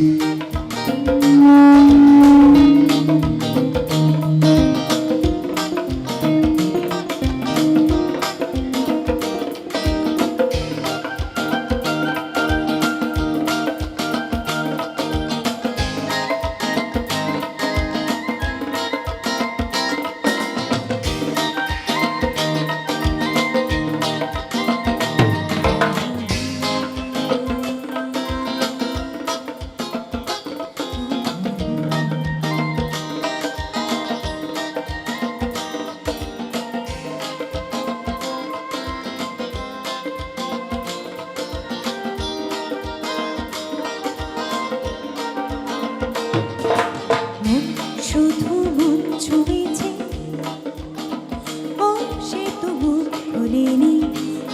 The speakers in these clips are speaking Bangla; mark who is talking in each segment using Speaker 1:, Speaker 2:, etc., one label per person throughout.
Speaker 1: you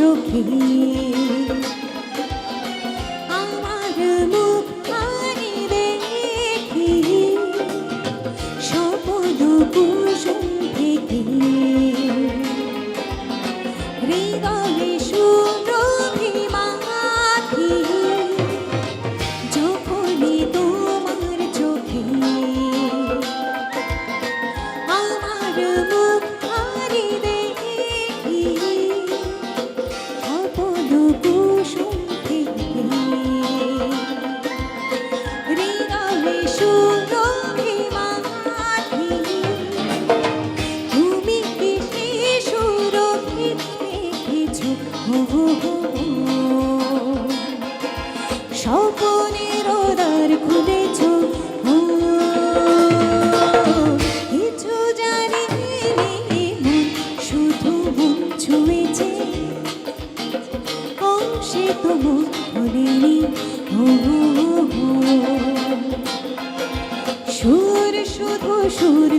Speaker 1: চোখে। আমার মুখ আরে দেখি সপদ কুসুম থেকে হৃদয় স্বপনের দ্বার খুলেছ কিছু জানি শুধু মন ছুঁয়েছে। সে সুর শুধু সুর